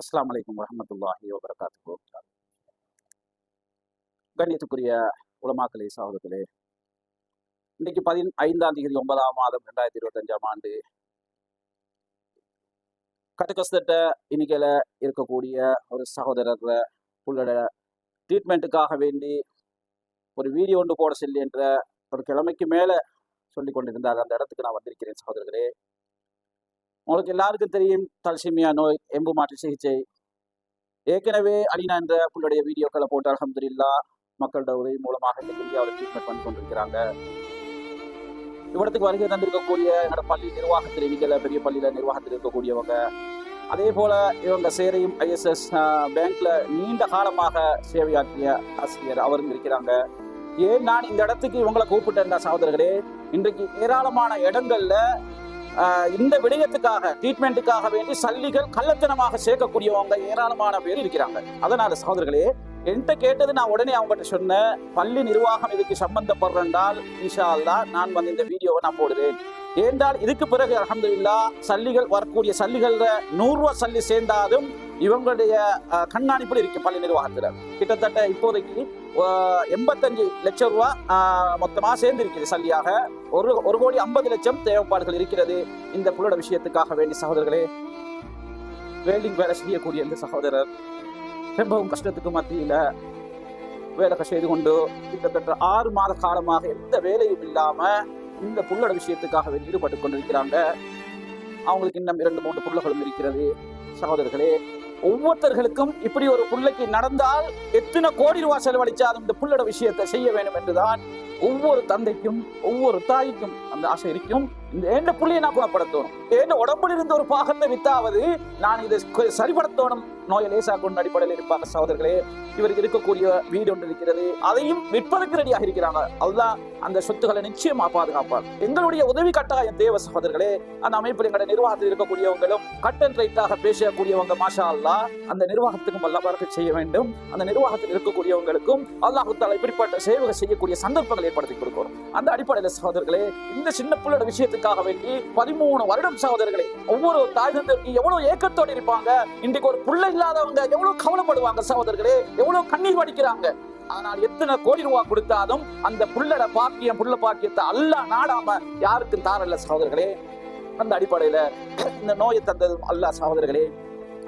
அஸ்லாம் அலைக்கும் வரமத்துல்லாஹி வபரகாத்து கண்ணியத்துக்குரிய உலமாக்களே சகோதரர்களே இன்னைக்கு பதின் ஐந்தாம் தேதி ஒன்பதாம் மாதம் ரெண்டாயிரத்தி இருபத்தஞ்சாம் ஆண்டு கட்டுக்கஸ்தட்ட இன்னைக்கில் இருக்கக்கூடிய ஒரு சகோதரர் உங்களோட ட்ரீட்மெண்ட்டுக்காக வேண்டி ஒரு வீடியோ ஒன்று போட சொல்லி என்ற ஒரு கிழமைக்கு மேலே சொல்லி கொண்டிருந்தார். அந்த இடத்துக்கு நான் வந்திருக்கிறேன் சகோதரர்களே. உங்களுக்கு எல்லாருக்கும் தெரியும் தல்சிமியா நோய் எம்பு மாற்று சிகிச்சை. ஏற்கனவே அலினா என்ற புள்ளுடைய வீடியோக்களை போட்டு அலமதுல்லா மக்களோட உதவி மூலமாக இந்த இந்தியாவில் ட்ரீட்மெண்ட் பண்ணி கொண்டிருக்கிறாங்க. இவ்விடத்துக்கு வருகை தந்திருக்கக்கூடிய என்னோட பள்ளி நிர்வாகத்தில் இன்னைக்கு பெரிய பள்ளியில நிர்வாகத்தில் இருக்கக்கூடியவங்க. அதே போல இவங்க சேரையும் ஐஎஸ்எஸ் பேங்க்ல நீண்ட காலமாக சேவையாற்றிய ஆசிரியர் அவரும் இருக்கிறாங்க. ஏன் நான் இந்த இடத்துக்கு இவங்களை கூப்பிட்டேன் சகோதரர்களே? இன்றைக்கு ஏராளமான இடங்கள்ல இந்த விடயத்துக்காக ட்ரீட்மெண்ட்டுக்காக வேண்டி சல்லிகள் கள்ளத்தனமாக சேர்க்கக்கூடியவங்க ஏராளமான பேர் இருக்கிறாங்க. அதனால சகோதரர்களே என்கிட்ட கேட்டது நான் உடனே அவங்ககிட்ட சொன்னேன். பள்ளி நிர்வாகம் இதுக்கு சம்பந்தப்படுறால் இன்ஷா அல்லாஹ் நான் வந்து இந்த வீடியோவை நான் போடுவேன் ஏன்றால் இதுக்கு பிறகு அலமதுல்லா சல்லிகள் வரக்கூடிய சல்லிகள் நூறு சல்லி சேர்ந்தாலும் இவங்களுடைய கண்காணிப்பில் இருக்கு பள்ளி நிர்வாகத்தில் கிட்டத்தட்ட இப்போதைக்கு எண்பத்தஞ்சு லட்சம் ரூபா மொத்தமாக மொத்தமா சேர்ந்து இருக்குது சல்லியாக. ஒரு ஒரு கோடி ஐம்பது லட்சம் தேவைப்பாடுகள் இருக்கிறது. இந்த புள்ளோட விஷயத்துக்காக வேண்டி சகோதரர்களே வெல்டிங் வேலை செய்யக்கூடிய இந்த சகோதரர் ரொம்பவும் கஷ்டத்துக்கு மத்தியில் வேலை செய்து கொண்டு கிட்டத்தட்ட ஆறு மாத காலமாக எந்த வேலையும் இல்லாம இந்த புள்ளட விஷயத்துக்காக ஈடுபட்டு கொண்டிருக்கிறாங்க. அவங்களுக்கு இன்னும் இரண்டு மூன்று புள்ளகளும் இருக்கிறது. சகோதரர்களே ஒவ்வொருத்தர்களுக்கும் இப்படி ஒரு புள்ளைக்கு நடந்தால் எத்தனை கோடி ரூபாய் செலவழிச்சாலும் இந்த புள்ளோட விஷயத்தை செய்ய வேண்டும் என்றுதான் ஒவ்வொரு தந்தைக்கும் ஒவ்வொரு தாய்க்கும் அந்த ஆசை இருக்கும். என்ன புள்ளியை நான் குணப்படுத்தணும் என்ன உடம்புல இருந்த ஒரு பாகல்ல வித்தாவது நான் இதை சரிபடுத்தணும் நோயை லேசா கொண்டு அடிப்படையில் இருப்பாங்க சகோதரர்களே இவருக்கு இருக்கக்கூடிய வீடு ஒன்று இருக்கிறது. அதையும் விற்பதற்கு ரெடியாக இருக்கிறாங்க. அதுதான் அந்த சொத்துக்களை நிச்சயமா பாதுகாப்பார். எங்களுடைய உதவி கட்டாயம் தேவ சகோதரர்களே அந்த அமைப்பில் எங்களுடைய நிர்வாகத்தில் இருக்கக்கூடியவங்களும் கட் அண்ட் ரைட்டாக பேசக்கூடியவங்க மாஷா அல்லா அந்த நிர்வாகத்துக்கும் அல்ல செய்ய வேண்டும். அந்த நிர்வாகத்தில் இருக்கக்கூடியவங்களுக்கும் அல்லாஹுத்தால இப்படிப்பட்ட சேவை செய்யக்கூடிய சந்தர்ப்பங்களை ஏற்படுத்தி கொடுக்கணும். அந்த அடிப்படையில் சகோதரர்களே இந்த சின்ன பிள்ளையோட விஷயத்தை விஷயத்துக்காக வேண்டி பதிமூணு வருடம் சகோதரர்களே ஒவ்வொரு தாய் தந்தைக்கு எவ்வளவு ஏக்கத்தோடு இருப்பாங்க? இன்றைக்கு ஒரு புள்ள இல்லாதவங்க எவ்வளவு கவலைப்படுவாங்க சகோதரர்களே? எவ்வளவு கண்ணீர் வடிக்கிறாங்க? ஆனால் எத்தனை கோடி ரூபா கொடுத்தாலும் அந்த புள்ளட பாக்கியம் புள்ள பாக்கியத்தை அல்ல நாடாம யாருக்கும் தாரல்ல சகோதரர்களே. அந்த அடிப்படையில இந்த நோயை தந்தது அல்ல சகோதரர்களே.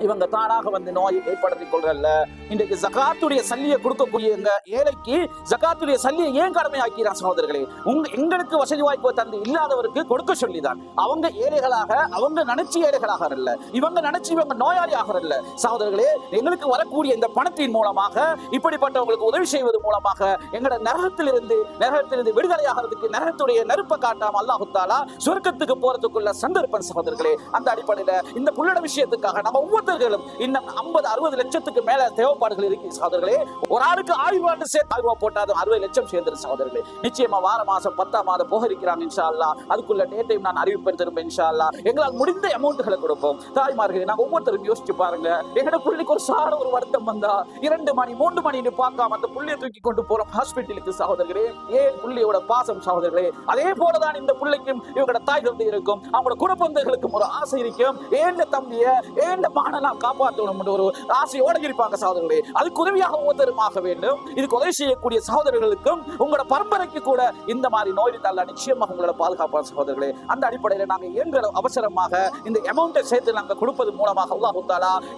இவங்க தானாக வந்து நோயை ஏற்படுத்திக் கொள்றல்ல. இன்றைக்கு ஜகாத்துடைய சல்லியை கொடுக்கக்கூடிய எங்க ஏழைக்கு ஜகாத்துடைய சல்லியை ஏன் கடமை ஆக்கிறார் சகோதரர்களே? உங்க எங்களுக்கு வசதி வாய்ப்பு தந்து இல்லாதவருக்கு கொடுக்க சொல்லிதான். அவங்க ஏழைகளாக அவங்க நினைச்சு ஏழைகளாக இல்ல இவங்க நினைச்சு இவங்க நோயாளி ஆகிறல்ல சகோதரர்களே எங்களுக்கு வரக்கூடிய இந்த பணத்தின் மூலமாக இப்படிப்பட்டவங்களுக்கு உதவி செய்வது மூலமாக எங்களோட நரகத்திலிருந்து நரகத்திலிருந்து விடுதலையாகிறதுக்கு நரகத்துடைய நெருப்பை காட்டாம அல்லாஹுத்தாலா சுருக்கத்துக்கு போறதுக்குள்ள சந்தர்ப்பம் சகோதரர்களே. அந்த அடிப்படையில இந்த புள்ளட விஷயத்துக்காக நம்ம ஒவ்வொருத்தர்களும் இன்னும் ஐம்பது அறுபது லட்சத்துக்கு மேல தேவைப்பாடுகள் இருக்கு சகோதரர்களே. ஒரு ஆளுக்கு ஆயிரம் ஆண்டு சேர்த்து ஆயிரம் ரூபாய் போட்டாலும் அறுபது லட்சம் சேர்ந்துரு சகோதரர்களே. நிச்சயமா வார மாசம் பத்தாம் மாதம் போக இருக்கிறாங்க இன்ஷா அல்லா அதுக்குள்ள டேட்டையும் நான் அறிவிப்பேன் திரும்ப இன்ஷா அல்லா எங்களால் முடிந்த அமௌண்ட்களை கொடுப்போம். தாய்மார்களே நாங்கள் ஒவ்வொருத்தரும் யோசிச்சு பாருங்க. எங்களோட பிள்ளைக்கு ஒரு சார ஒரு வருத்தம் வந்தா இரண்டு மணி மூன்று மணின்னு பார்க்காம அந்த புள்ளியை தூக்கி கொண்டு போறோம். ஹாஸ்பிட்டலுக்கு சகோதரர்களே ஏன் புள்ளியோட பாசம் சகோதரர்களே? அதே போலதான் இந்த பிள்ளைக்கும் இவங்களோட தாய் தந்தை இருக்கும். அவங்களோட குடும்பங்களுக்கும் ஒரு ஆசை இருக்கும். ஏண்ட தம்பிய ஏண்ட மான நான் காப்பாற்றணும் ஒரு ஆசையோட இருப்பாங்க சகோதரர்களே. அதுக்கு உதவியாக ஒவ்வொருத்தருமாக வேண்டும். இதுக்கு உதவி செய்யக்கூடிய சகோதரர்களுக்கும் உங்களோட பரம்பரைக்கு கூட இந்த மாதிரி நோய் தள்ள நிச்சயமாக உங்களோட பாதுகாப்பான சகோதரர்களே அந்த அடிப்படையில் நாங்க இயன்ற அவசரமாக இந்த அமௌண்ட்டை சேர்த்து நாங்கள் கொடுப்பது மூலமாக அல்லாஹ்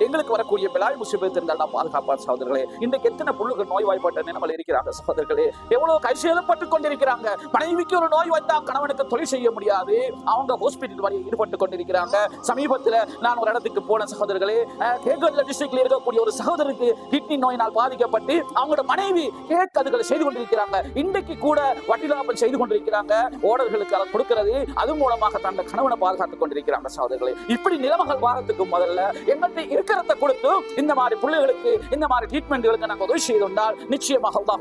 எங்களுக்கு வரக்கூடிய பிலாய் முசிபத்து இருந்தால் பாதுகாப்பான சகோதரர்களே. இன்றைக்கு எத்தனை புள்ளுகள் நோய் வாய்ப்பட்ட நிலைமையில் இருக்கிறாங்க சகோதரர்களே. எவ்வளவு கைசேதப்பட்டு கொண்டிருக்கிறாங்க. மனைவிக்கு ஒரு நோய் வந்தா கணவனுக்கு தொழில் செய்ய முடியாது. அவங்க ஹாஸ்பிட்டல் வரை ஈடுபட்டு கொண்டிருக்கிறாங்க. சமீபத்துல நான் ஒரு இடத்துக்கு போன சகோதரர்களே. கேகட்ல டிஸ்ட்ரிக்ட்ல இருக்கக்கூடிய ஒரு சகோதரருக்கு கிட்னி நோயினால் பாதிக்கப்பட்டு அவங்களோட மனைவி கேக் அதுகளை செய்து கொண்டிருக்கிறாங்க. இன்றைக்கு கூட வட்டிலாமல் செய்து கொண்டிருக்கிறாங்க. ஓடர்களுக்கு அதை கொடுக்கிறது. அது மூலமாக தன் கணவனை பாதுகாத்துக் கொண்டிருக்கிறாங்க சகோதரர்களே. இப்படி நிலைமைகள் வாரத்துக்கு முதல்ல எங்கள்கிட்ட இருக்கிறத கொடுத்து இந்த மாதிரி பிள்ளைகளுக்கு இந்த மாதிரி ட்ரீட்மெண்ட்களுக்கு நாங்கள் உதவி செய்துண்டால் நிச்சயமாக அல்லாஹு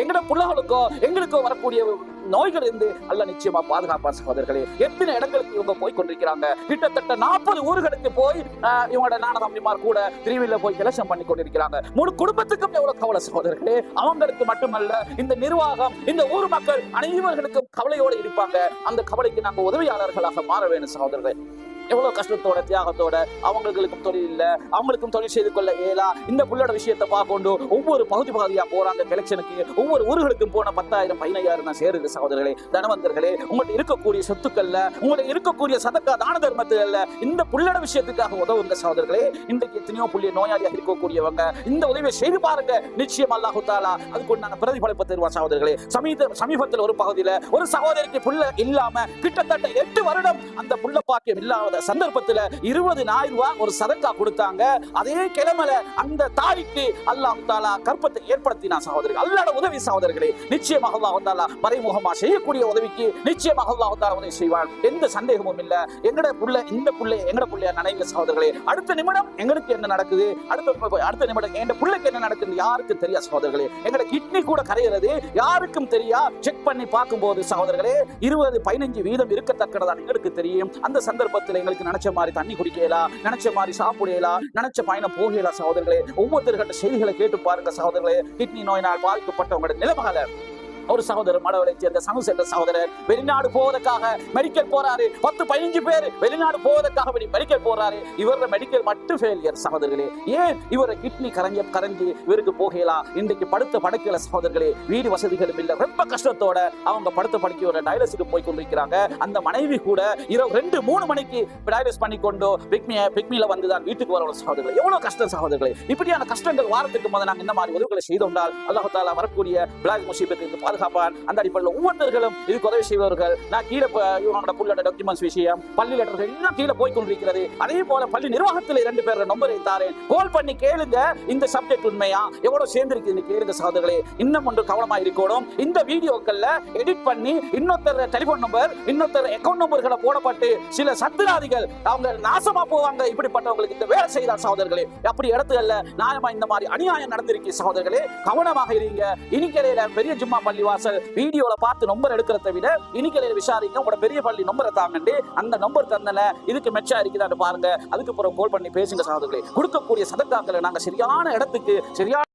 எங்களோட பிள்ளைகளுக்கோ எங்களுக்கோ வரக்கூடிய நோய்கள் இருந்து அல்ல நிச்சயமா பாதுகாப்பார் சகோதரர்களே. எத்தனை இடங்களுக்கு இவங்க போய் கொண்டிருக்கிறாங்க கிட்டத்தட்ட நாற்பது ஊர்களுக்கு போய் இவங்களோட நான தம்பிமார் கூட திருவிழா போய் கலசம் பண்ணி கொண்டிருக்கிறாங்க. முழு குடும்பத்துக்கும் எவ்வளவு கவலை சகோதரர்களே? அவங்களுக்கு மட்டுமல்ல இந்த நிர்வாகம் இந்த ஊர் மக்கள் அனைவர்களுக்கும் கவலையோடு இருப்பாங்க. அந்த கவலைக்கு நாங்கள் உதவியாளர்களாக மாற வேண்டும் சகோதரர்களே. எவ்வளவு கஷ்டத்தோட தியாகத்தோட அவங்களுக்கும் தொழில் இல்ல அவங்களுக்கும் தொழில் செய்து கொள்ள இயலா? இந்த புள்ளோட விஷயத்தை பார்க்கொண்டு ஒவ்வொரு பகுதி பகுதியா போறாங்க எலெக்ஷனுக்கு ஒவ்வொரு ஊர்களுக்கும் போன பத்தாயிரம் பதினையாயிரம் தான் சேருது சகோதரர்களே தனவந்தர்களே. உங்கள்ட்ட இருக்கக்கூடிய சொத்துக்கள்ல உங்கள்ட்ட இருக்கக்கூடிய சதக்கா தான தர்மத்துல இந்த புள்ளட விஷயத்துக்காக உதவுங்க சகோதரர்களே. இன்றைக்கு எத்தனையோ புள்ளிய நோயாளியாக இருக்கக்கூடியவங்க இந்த உதவியை செய்து பாருங்க. நிச்சயம் அல்லாஹு தாலா அதுக்கு உண்டான பிரதிபலிப்பு தருவான் சகோதரர்களே. சமீப சமீபத்தில் ஒரு பகுதியில ஒரு சகோதரிக்கு புள்ள இல்லாம கிட்டத்தட்ட எட்டு வருடம் அந்த புள்ள பாக்கியம் இல்லாத சந்தர்ப்பத்துல இருபதினாயிரம் ரூபாய் ஒரு சதக்கா கொடுத்தாங்க. அதே கிழமையில அந்த தாய்க்கு அல்லாஹ் தாலா கற்பத்தை ஏற்படுத்தினா சகோதரர்கள் அல்லாட உதவி சகோதரர்களே நிச்சயமாக அல்லாஹ் தாலா மறைமுகமா செய்யக்கூடிய உதவிக்கு நிச்சயமாக அல்லாஹ் தாலா உதவி செய்வான். எந்த சந்தேகமும் இல்ல. எங்கட புள்ள இந்த புள்ள எங்கட புள்ளைய நினைங்க சகோதரர்களே. அடுத்த நிமிடம் எங்களுக்கு என்ன நடக்குது? அடுத்த அடுத்த நிமிடம் எங்க பிள்ளைக்கு என்ன நடக்குது யாருக்கு தெரியா சகோதரர்களே? எங்கட கிட்னி கூட கரையிறது யாருக்கும் தெரியா? செக் பண்ணி பார்க்கும்போது சகோதரர்களே இருபது பதினஞ்சு வீதம் இருக்கத்தக்கதான் எங்களுக்கு தெரியும். அந்த சந்தர்ப்பத்தில் தங்களுக்கு நினைச்ச மாதிரி தண்ணி குடிக்கலாம் நினைச்ச மாதிரி சாப்பிடலாம் நினைச்ச பயணம் போகலாம் சகோதரர்களே. ஒவ்வொருத்தர்கிட்ட செய்திகளை கேட்டு பாருங்க சகோதரர்களே. கிட்னி நோயினால் பாதிக்கப்பட்டவங்களோட நிலைமைகளை ஒரு சகோதரர் மடவளை சேர்ந்த சனு என்ற சகோதரர். வெளிநாடு போவதற்காக மெடிக்கல் போறாரு. பத்து பதினஞ்சு பேர் வெளிநாடு போவதற்காக வெளி- மெடிக்கல் போறாரு. இவர மெடிக்கல் மட்டும் ஃபெயிலியர் சகோதரர்களே. ஏன் இவரை கிட்னி கரைஞ்ச கரைஞ்சு இவருக்கு போகலாம் இன்றைக்கு படுத்த படுக்கல சகோதரர்களே வீடு வசதிகளும் இல்லை. ரொம்ப கஷ்டத்தோட அவங்க படுத்த படுக்கையோட டயலஸுக்கு போய் கொண்டிருக்கிறாங்க. அந்த மனைவி கூட இரவு ரெண்டு மூணு மணிக்கு டயலஸ் பண்ணி கொண்டு பிக்மிய பிக்மியில வந்து தான் வீட்டுக்கு வர சகோதரர்கள். எவ்வளவு கஷ்டம் சகோதரர்களே. இப்படியான கஷ்டங்கள் வாரத்துக்கு முதல் நாங்கள் இந்த மாதிரி உதவிகளை செய்தோம்னால் அல்லாஹ் தாலா வரக்கூடிய பிளாக் முசீபத்திற்கு பாதுகாப்பான் அந்த அடிப்படையில் ஒவ்வொருத்தர்களும் இதுக்கு உதவி செய்வர்கள் நான் கீழே போ- இவங்களோட புள்ளோட டாக்குமெண்ட்ஸ் விஷயம் பள்ளி லெட்டர்கள் எல்லாம் கீழே போய் கொண்டிருக்கிறது அதே போல பள்ளி நிர்வாகத்தில் இரண்டு பேர் நம்பரை தாரேன். கால் பண்ணி கேளுங்க. இந்த சப்ஜெக்ட் உண்மையா? எவ்வளவு சேர்ந்திருக்குன்னு கேளுங்க சகோதரர்களே. இன்னும் ஒன்று கவனமா இருக்கணும். இந்த வீடியோக்கள்ல எடிட் பண்ணி இன்னொருத்தர் டெலிபோன் நம்பர் இன்னொருத்தர் அக்கௌண்ட் நம்பர்களை போடப்பட்டு சில சத்துராதிகள் அவங்க நாசமா போவாங்க. இப்படிப்பட்டவங்களுக்கு இந்த வேலை செய்தார் சகோதரர்களே. அப்படி இடத்துல நியாயமா இந்த மாதிரி அநியாயம் நடந்திருக்கு சகோதரர்களே. கவனமாக இருங்க. இனிக்கலையில பெரிய ஜும்மா பள்ளி வாசல் வீடியோல பார்த்து நம்பர் எடுக்கிறத விட இனிக்கலையில விசாரிங்க. உங்களோட பெரிய பள்ளி நம்பரை தாங்கண்டு. அந்த நம்பர் தந்தன இதுக்கு மெச்சா இருக்குதான்னு பாருங்க. அதுக்கப்புறம் கால் பண்ணி பேசுங்க சகோதரர்களே. கொடுக்கக்கூடிய சதக்காக்களை நாங்க சரியான இடத்துக்கு சரியான